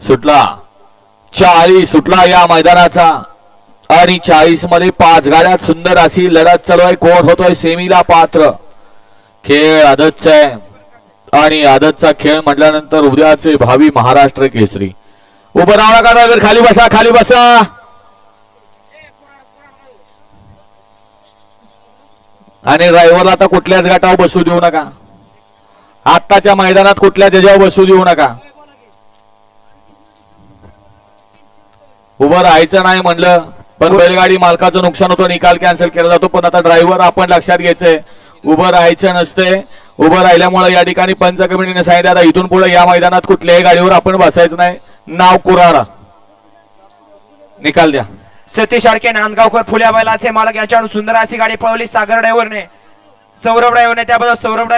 सुटला. चाळीस सुटला या मैदानाचा. आणि चाळीसमध्ये पाच गाड्यात सुंदर अशी लढत चालू आहे. कोण होतोय? सेमीला पात्र. खेळ आदतचा आहे. आणि आदतचा खेळ म्हटल्यानंतर उद्याचे भावी महाराष्ट्र केसरी. उभं राहा का नगर? खाली बसा खाली बसा. आणि ड्रायव्हरला आता कुठल्याच गाठावर बसू देऊ नका. आत्ताच्या मैदानात कुठल्या त्याच्यावर बसू देऊ नका. उभं राहायचं नाही म्हणलं पण बैलगाडी मालकाचं नुकसान होतं निकाल कॅन्सल केला जातो पण आता ड्रायव्हर आपण लक्षात घ्यायचंय उभं राहायचं नसते. उभं राहिल्यामुळे या ठिकाणी पंच कमिटीने सांगितलं आता इथून पुढे या मैदानात कुठल्याही गाडीवर आपण बसायचं नाही. नाव कुराडा निकाल द्या. सतीश अडके नांदगावकर फुल्या बैलाचे मालक याच्यावर सुंदर अशी गाडी पळवली सागर ड्रायव्हरने. सौरभ ड्रायव्हरने त्याबद्दल सौरभ